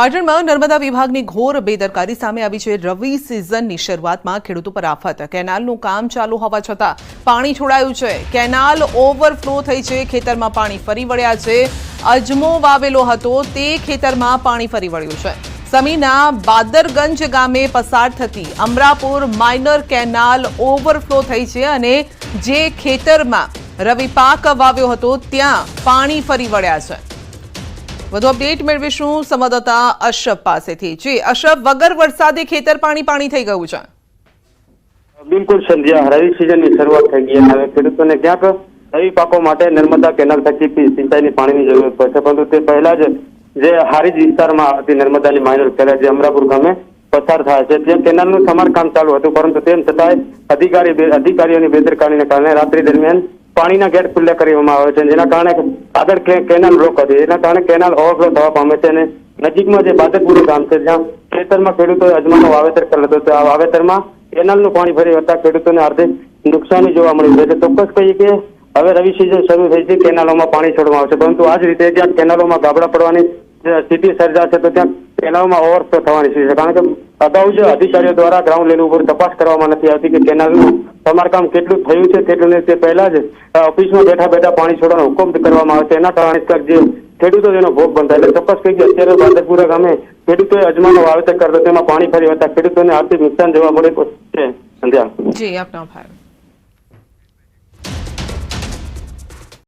પાટણમાં નર્મદા વિભાગની ઘોર બેદરકારી સામે આવી છે રવિ સિઝનની શરૂઆતમાં ખેડૂતો પર આફત. કેનાલનું કામ ચાલુ હોવા છતાં પાણી છોડાયું છે. કેનાલ ઓવરફ્લો થઈ છે. ખેતરમાં પાણી ફરી વળ્યા છે. અજમો વાવેલો હતો. તે ખેતરમાં પાણી ફરી વળ્યું છે. સમીના બાદરગંજ ગામે પસાર થતી અમરાપુર માઇનર કેનાલ ઓવરફ્લો થઈ છે અને જે ખેતરમાં રવિ પાક વાવ્યો હતો, ત્યાં પાણી ફરી વળ્યા છે. વધુ અપડેટ મેળવીશું સંવાદદાતા અશરફ પાસેથી. જી, અશરફ, વગર વરસાદે ખેતર પાણી પાણી થઈ ગયું છે. બિલકુલ સંધ્યા, રવિ સિઝનની શરૂઆત થઈ ગઈ હવે ખેડૂતોને ક્યાંક રવિ પાકો માટે નર્મદા કેનાલ થકી સિંચાઈની પાણીની જરૂર પડશે પરંતુ તે પહેલા જ જે હારીજ વિસ્તારમાં આવતી નર્મદાની માઇનર કેનાલ, જે અમરાપુર ગામે પસાર થાય છે, ત્યાં કેનાલનું સમારકામ ચાલુ હતું. પરંતુ તેમ છતાંય અધિકારી અધિકારીઓની બેદરકારીને કારણે રાત્રિ દરમિયાન પાણીના ગેટ ખુલ્લા કરવામાં આવે છે. જેના કારણે આગળ કેનાલ બ્લોક હતી એના કારણે કેનાલ ઓવરફ્લો થવા પામે છે અને નજીકમાં જે બાદરપુર ગામ છે, જ્યાં ખેતરમાં ખેડૂતોએ અજમાનો વાવેતર કરેલો હતો, તો આ વાવેતરમાં કેનાલનું પાણી ભરી વળતા ખેડૂતોને આર્થિક નુકસાની જોવા મળી છે. ચોક્કસ કહીએ કે હવે રવિ સિઝન શરૂ થઈ છે, કેનાલોમાં પાણી છોડવામાં આવશે. પરંતુ આ જ રીતે જ્યાં કેનાલોમાં ગાબડા પડવાની સ્થિતિ સર્જાશે, તો ત્યાં કેનાલોમાં ઓવરફ્લો થવાની છે. કારણ કે અગાઉ જ અધિકારીઓ દ્વારા ગ્રાઉન્ડ લેવલ ઉપર તપાસ કરવામાં નથી આવતી કે કેનાલનું સમારકામ કેટલું થયું છે નહીં, તે પહેલા જ ઓફિસમાં બેઠા બેઠા પાણી છોડવાનો હુકમ કરવામાં આવે છે. એના કારણે જે ખેડૂતો તેનો ભોગ બનતા એટલે ચોક્કસ કહી કે અત્યારે બાદરપુરા ગામે ખેડૂતોએ અજમાનો વાવેતર કરતો તેમાં પાણી ફરી વળતા ખેડૂતોને આર્થિક નુકસાન જોવા મળે છે. સંધ્યા. જી, આપનો આભાર.